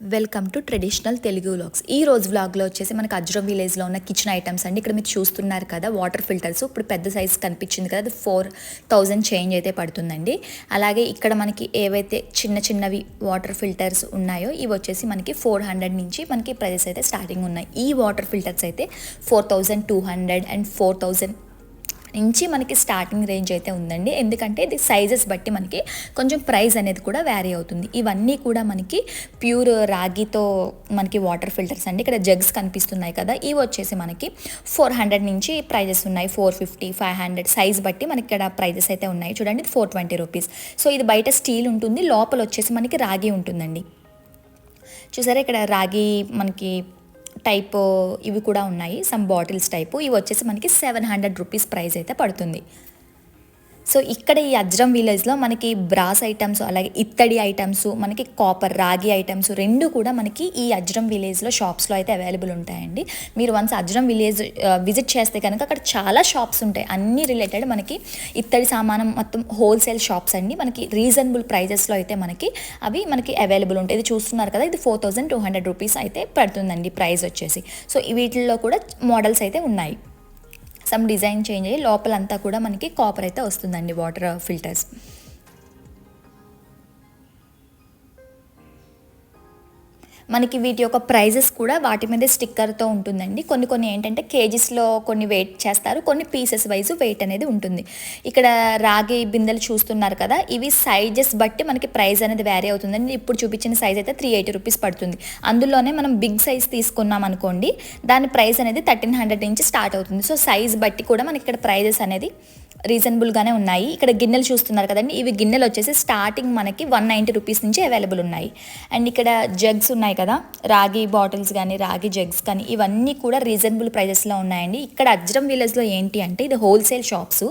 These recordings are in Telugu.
Welcome to traditional Telugu vlogs. ఈ రోజు వ్లాగ్లో వచ్చేసి మనకి అజ్రం విలేజ్లో ఉన్న కిచెన్ ఐటమ్స్ అండి. ఇక్కడ మీరు చూస్తున్నారు కదా వాటర్ ఫిల్టర్స్. ఇప్పుడు పెద్ద సైజ్ కనిపించింది కదా అది ఫోర్ థౌజండ్ చేంజ్ అయితే పడుతుందండి. అలాగే ఇక్కడ మనకి ఏవైతే చిన్న చిన్నవి వాటర్ ఫిల్టర్స్ ఉన్నాయో ఇవి వచ్చేసి మనకి ఫోర్ హండ్రెడ్ నుంచి మనకి ప్రైజెస్ అయితే స్టార్టింగ్ ఉన్నాయి. ఈ వాటర్ ఫిల్టర్స్ అయితే four thousand two hundred and four thousand నుంచి మనకి స్టార్టింగ్ రేంజ్ అయితే ఉందండి. ఎందుకంటే ఇది సైజెస్ బట్టి మనకి కొంచెం ప్రైస్ అనేది కూడా వ్యారీ అవుతుంది. ఇవన్నీ కూడా మనకి ప్యూర్ రాగితో మనకి వాటర్ ఫిల్టర్స్ అండి. ఇక్కడ జగ్స్ కనిపిస్తున్నాయి కదా. ఇవి వచ్చేసి మనకి ఫోర్ హండ్రెడ్ నుంచి ప్రైజెస్ ఉన్నాయి. Four fifty five hundred size బట్టి మనకి ఇక్కడ ప్రైజెస్ అయితే ఉన్నాయి. చూడండి ఇది ఫోర్ ట్వంటీ రూపీస్ సో ఇది బయట స్టీల్ ఉంటుంది. లోపల వచ్చేసి మనకి రాగి ఉంటుందండి. చూసారా ఇక్కడ రాగి మనకి టైప్ ఇవి కూడా ఉన్నాయి. సమ్ బాటిల్స్ టైపు ఇవి వచ్చేసి మనకి సెవెన్ హండ్రెడ్ రూపీస్ ప్రైస్ అయితే పడుతుంది. సో ఇక్కడ ఈ అజ్రం విలేజ్లో మనకి బ్రాస్ ఐటమ్స్ అలాగే ఇత్తడి ఐటమ్స్ మనకి కాపర్ రాగి ఐటమ్స్ రెండు కూడా మనకి ఈ అజ్రం విలేజ్లో షాప్స్లో అయితే అవైలబుల్ ఉంటాయండి. మీరు వన్స్ అజ్రం విలేజ్ విజిట్ చేస్తే కనుక అక్కడ చాలా షాప్స్ ఉంటాయి. అన్ని రిలేటెడ్ మనకి ఇత్తడి సామానం మొత్తం హోల్సేల్ షాప్స్ అండి. మనకి రీజనబుల్ ప్రైజెస్లో అయితే మనకి అవి మనకి అవైలబుల్ ఉంటాయి. ఇది చూస్తున్నారు కదా ఇది four thousand two hundred rupees అయితే పడుతుందండి ప్రైస్ వచ్చేసి. సో వీటిల్లో కూడా మోడల్స్ అయితే ఉన్నాయి. సమ్ డిజైన్ చేంజ్ అయ్యి లోపలంతా కూడా మనకి కాపర్ అయితే వస్తుందండి వాటర్ ఫిల్టర్స్ మనకి వీటి యొక్క ప్రైజెస్ కూడా వాటి మీద స్టిక్కర్తో ఉంటుందండి. కొన్ని కొన్ని ఏంటంటే కేజీస్లో కొన్ని వెయిట్ చేస్తారు కొన్ని పీసెస్ వైజ్ వెయిట్ అనేది ఉంటుంది. ఇక్కడ రాగి బిందెలు చూస్తున్నారు కదా ఇవి సైజెస్ బట్టి మనకి ప్రైస్ అనేది వేరీ అవుతుందండి. ఇప్పుడు చూపించిన సైజ్ అయితే త్రీ ఎయిటీ రూపీస్ పడుతుంది. అందులోనే మనం బిగ్ సైజ్ తీసుకున్నాం అనుకోండి దాని ప్రైస్ అనేది థర్టీన్ హండ్రెడ్ నుంచి స్టార్ట్ అవుతుంది. సో సైజ్ బట్టి కూడా మనకి ఇక్కడ ప్రైజెస్ అనేది రీజనబుల్గానే ఉన్నాయి. ఇక్కడ గిన్నెలు చూస్తున్నారు కదండి. ఇవి గిన్నెలు వచ్చేసి స్టార్టింగ్ మనకి వన్ నైంటీ రూపీస్ నుంచి అవైలబుల్ ఉన్నాయి. అండ్ ఇక్కడ జగ్స్ ఉన్నాయి కదా. రాగి బాటిల్స్ కానీ రాగి జగ్స్ కానీ ఇవన్నీ కూడా రీజనబుల్ ప్రైజెస్లో ఉన్నాయండి. ఇక్కడ అజ్రం విలేజ్లో ఏంటి అంటే ఇది హోల్సేల్ షాప్స్.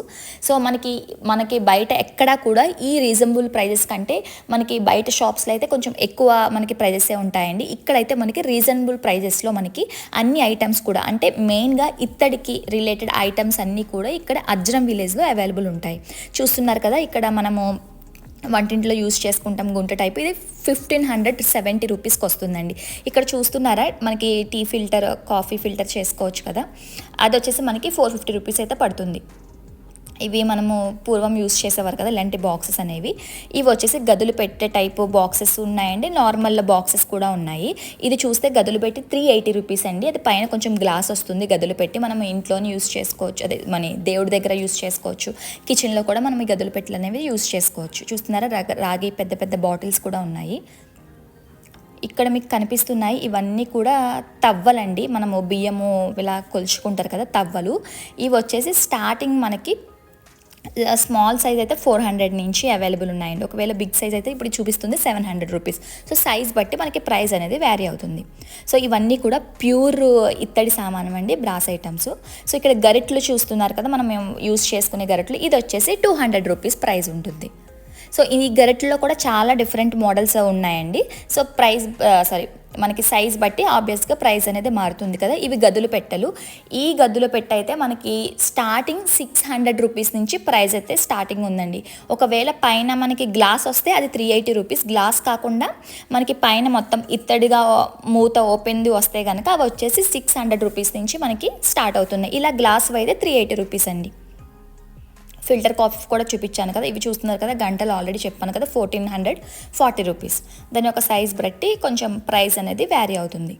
సో మనకి మనకి బయట ఎక్కడా కూడా ఈ రీజనబుల్ ప్రైజెస్ కంటే మనకి బయట షాప్స్లో అయితే కొంచెం ఎక్కువ మనకి ప్రైజెసే ఉంటాయండి. ఇక్కడైతే మనకి రీజనబుల్ ప్రైజెస్లో మనకి అన్ని ఐటమ్స్ కూడా అంటే మెయిన్గా ఇత్తడికి రిలేటెడ్ ఐటమ్స్ అన్నీ కూడా ఇక్కడ అజ్రం విలేజ్లో అవైలబుల్ ఉంటాయి. చూస్తున్నారు కదా ఇక్కడ మనము వంటింట్లో యూస్ చేసుకుంటాం గుంట టైప్. ఇది ఫిఫ్టీన్ హండ్రెడ్ సెవెంటీ రూపీస్కి వస్తుందండి. ఇక్కడ చూస్తున్నారా మనకి టీ ఫిల్టర్ కాఫీ ఫిల్టర్ చేసుకోవచ్చు కదా. అది వచ్చేసి మనకి ఫోర్ ఫిఫ్టీ రూపీస్ అయితే పడుతుంది. ఇవి మనము పూర్వం యూస్ చేసేవారు కదా ఇలాంటి బాక్సెస్ అనేవి. ఇవి వచ్చేసి గదులు పెట్టే టైపు బాక్సెస్ ఉన్నాయండి. నార్మల్ బాక్సెస్ కూడా ఉన్నాయి. ఇది చూస్తే గదులు పెట్టి త్రీ ఎయిటీ రూపీస్ అండి. అది పైన కొంచెం గ్లాస్ వస్తుంది గదులు పెట్టి. మనం ఇంట్లోనే యూస్ చేసుకోవచ్చు. అదే మన దేవుడి దగ్గర యూస్ చేసుకోవచ్చు. కిచెన్లో కూడా మనం ఈ గదులు పెట్టలు అనేవి యూస్ చేసుకోవచ్చు. చూస్తున్నారా? రాగి పెద్ద పెద్ద బాటిల్స్ కూడా ఉన్నాయి. ఇక్కడ మీకు కనిపిస్తున్నాయి ఇవన్నీ కూడా తవ్వలండి. మనము బియ్యము ఇలా కొలుచుకుంటారు కదా తవ్వలు. ఇవి వచ్చేసి స్టార్టింగ్ మనకి స్మాల్ సైజ్ అయితే ఫోర్ హండ్రెడ్ నుంచి అవైలబుల్ ఉన్నాయండి. ఒకవేళ బిగ్ సైజ్ అయితే ఇప్పుడు చూపిస్తుంది seven hundred rupees so size బట్టి మనకి ప్రైస్ అనేది వ్యారీ అవుతుంది. సో ఇవన్నీ కూడా ప్యూర్ ఇత్తడి సామానం అండి బ్రాస్ ఐటమ్స్ సో ఇక్కడ గరిట్లు చూస్తున్నారు కదా మనం యూస్ చేసుకునే గరిట్లు. ఇది వచ్చేసి టూ హండ్రెడ్ రూపీస్ ప్రైస్ ఉంటుంది. సో ఈ గరిట్లో కూడా చాలా డిఫరెంట్ మోడల్స్ ఉన్నాయండి. సో ప్రైస్ సారీ మనకి సైజ్ బట్టి ఆబ్వియస్గా ప్రైస్ అనేది మారుతుంది కదా. ఇవి గదులు పెట్టలు. ఈ గదులు పెట్ట అయితే మనకి స్టార్టింగ్ సిక్స్ హండ్రెడ్ రూపీస్ నుంచి ప్రైస్ అయితే స్టార్టింగ్ ఉందండి. ఒకవేళ పైన మనకి గ్లాస్ వస్తే అది త్రీ ఎయిటీ రూపీస్ గ్లాస్ కాకుండా మనకి పైన మొత్తం ఇత్తడిగా మూత ఓపెన్ది వస్తే కనుక అవి వచ్చేసి సిక్స్ హండ్రెడ్ రూపీస్ నుంచి మనకి స్టార్ట్ అవుతున్నాయి. ఇలా గ్లాస్ అయితే త్రీ ఎయిటీ రూపీస్ అండి. ఫిల్టర్ కాఫీ కూడా చూపించాను కదా ఇవి చూస్తున్నారు కదా గంటలు ఆల్రెడీ చెప్పాను కదా ఫోర్టీన్ హండ్రెడ్ ఫార్టీ రూపీస్ దాని యొక్క సైజ్ బట్టి కొంచెం ప్రైస్ అనేది వ్యారీ అవుతుంది.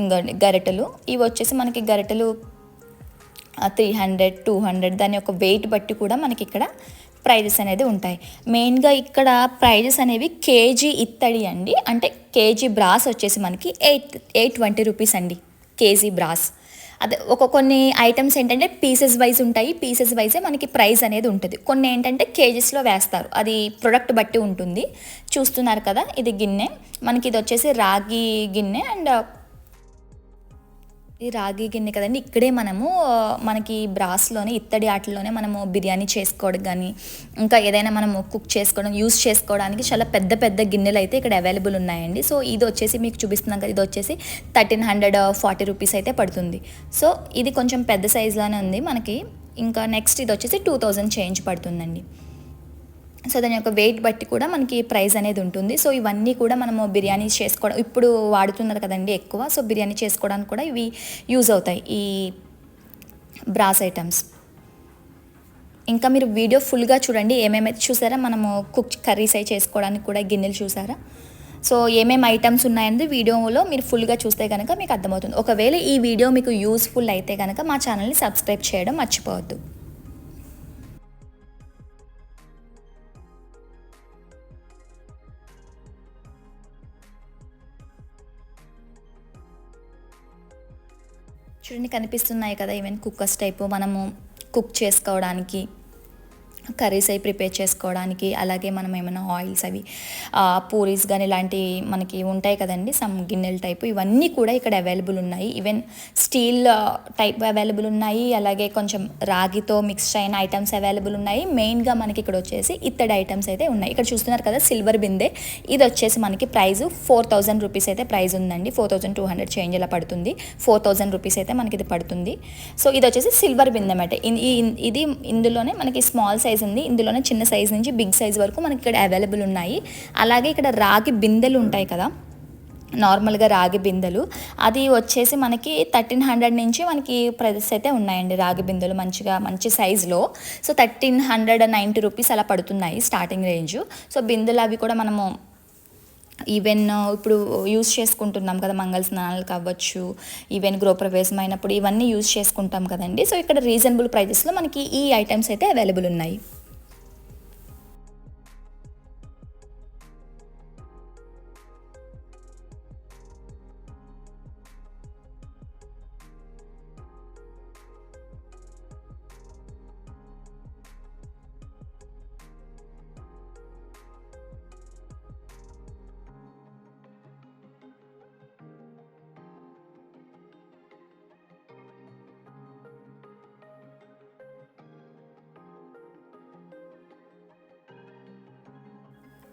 ఇంకోండి గరిటెలు. ఇవి వచ్చేసి మనకి గరిటెలు త్రీ హండ్రెడ్ టూ హండ్రెడ్ దాని యొక్క వెయిట్ బట్టి కూడా మనకి ఇక్కడ ప్రైజెస్ అనేది ఉంటాయి. మెయిన్గా ఇక్కడ ప్రైజెస్ అనేవి కేజీ ఇత్తడి అండి. అంటే కేజీ బ్రాస్ వచ్చేసి మనకి ఎయిట్ ఎయిట్ ట్వంటీ రూపీస్ అండి. కేజీ బ్రాస్ అదే ఒక కొన్ని ఐటమ్స్ ఏంటంటే పీసెస్ వైజ్ ఉంటాయి. పీసెస్ వైజే మనకి ప్రైస్ అనేది ఉంటుంది. కొన్ని ఏంటంటే కేజెస్లో వేస్తారు. అది ప్రొడక్ట్ బట్టి ఉంటుంది. చూస్తున్నారు కదా? ఇది గిన్నె. మనకి ఇది వచ్చేసి రాగి గిన్నె అండ్ ఈ రాగి గిన్నె కదండి ఇక్కడే మనము మనకి బ్రాస్లోనే ఇత్తడి ఆటల్లోనే మనము బిర్యానీ చేసుకోవడం కానీ ఇంకా ఏదైనా మనము కుక్ చేసుకోవడం యూస్ చేసుకోవడానికి చాలా పెద్ద పెద్ద గిన్నెలు అయితే ఇక్కడ అవైలబుల్ ఉన్నాయండి. సో ఇది వచ్చేసి మీకు చూపిస్తున్నాం కదా ఇది వచ్చేసి థర్టీన్ హండ్రెడ్ ఫార్టీ రూపీస్ అయితే పడుతుంది. సో ఇది కొంచెం పెద్ద సైజులోనే ఉంది మనకి. ఇంకా నెక్స్ట్ ఇది వచ్చేసి టూ థౌజండ్ చేంజ్ పడుతుందండి. సో దాని యొక్క వెయిట్ బట్టి కూడా మనకి ప్రైస్ అనేది ఉంటుంది. సో ఇవన్నీ కూడా మనము బిర్యానీ చేసుకోవడం ఇప్పుడు వాడుతున్నారు కదండి ఎక్కువ సో బిర్యానీ చేసుకోవడానికి కూడా ఇవి యూజ్ అవుతాయి ఈ బ్రాస్ ఐటమ్స్ ఇంకా మీరు వీడియో ఫుల్గా చూడండి ఏమేమైతే చూసారా? మనము కుక్ కర్రీస్ అయి చేసుకోవడానికి కూడా గిన్నెలు చూసారా? సో ఏమేమి ఐటమ్స్ ఉన్నాయనేది వీడియోలో మీరు ఫుల్గా చూస్తే కనుక మీకు అర్థమవుతుంది. ఒకవేళ ఈ వీడియో మీకు యూస్ఫుల్ అయితే కనుక మా ఛానల్ని సబ్స్క్రైబ్ చేయడం మర్చిపోవద్దు. చూడండి కనిపిస్తున్నాయి కదా ఈవెన్ కుక్కర్స్ టైపు మనము కుక్ చేసుకోవడానికి. కర్రీస్ అవి ప్రిపేర్ చేసుకోవడానికి అలాగే మనం ఏమైనా ఆయిల్స్ అవి పూరీస్ కానీ ఇలాంటి మనకి ఉంటాయి కదండి సమ్ గిన్నెల టైపు ఇవన్నీ కూడా ఇక్కడ అవైలబుల్ ఉన్నాయి. ఈవెన్ స్టీల్ టైప్ అవైలబుల్ ఉన్నాయి అలాగే కొంచెం రాగితో మిక్స్ అయిన ఐటమ్స్ అవైలబుల్ ఉన్నాయి. మెయిన్గా మనకి ఇక్కడ వచ్చేసి ఇత్తడి ఐటమ్స్ అయితే ఉన్నాయి. ఇక్కడ చూస్తున్నారు కదా సిల్వర్ బిందే. ఇది వచ్చేసి మనకి ప్రైస్ ఫోర్ థౌజండ్ రూపీస్ అయితే ప్రైస్ ఉందండి. Four thousand two hundred change ఇలా పడుతుంది. ఫోర్ థౌజండ్ రూపీస్ అయితే మనకి ఇది పడుతుంది. సో ఇది వచ్చేసి సిల్వర్ బిందె అన్నమాట. ఇది ఇందులోనే మనకి స్మాల్ సైజ్ ఉంది. ఇందులోనే చిన్న సైజ్ నుంచి బిగ్ సైజ్ వరకు మనకి ఇక్కడ అవైలబుల్ ఉన్నాయి. అలాగే ఇక్కడ రాగి బిందెలు ఉంటాయి కదా. నార్మల్గా రాగి బిందెలు. అది వచ్చేసి మనకి థర్టీన్ హండ్రెడ్ నుంచి మనకి ప్రైజెస్ అయితే ఉన్నాయండి రాగి బిందెలు మంచిగా మంచి సైజులో so thirteen hundred ninety rupees అలా పడుతున్నాయి స్టార్టింగ్ రేంజ్ సో బిందెలు అవి కూడా మనము ఈవెన్ uh, ఇప్పుడు యూస్ చేసుకుంటున్నాం కదా మంగళ స్నానాలు కావచ్చు ఈవెన్ గృహప్రవేశం అయినప్పుడు ఇవన్నీ యూస్ చేసుకుంటాం కదండి. సో ఇక్కడ రీజనబుల్ ప్రైజెస్లో మనకి ఈ ఐటమ్స్ అయితే అవైలబుల్ ఉన్నాయి.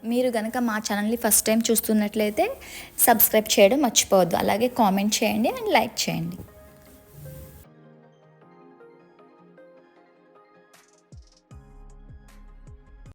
మీరు కనుక మా ఛానల్ని ఫస్ట్ టైం చూస్తున్నట్లయితే సబ్స్క్రైబ్ చేయడం మర్చిపోవద్దు. అలాగే కామెంట్ చేయండి అండ్ లైక్ చేయండి.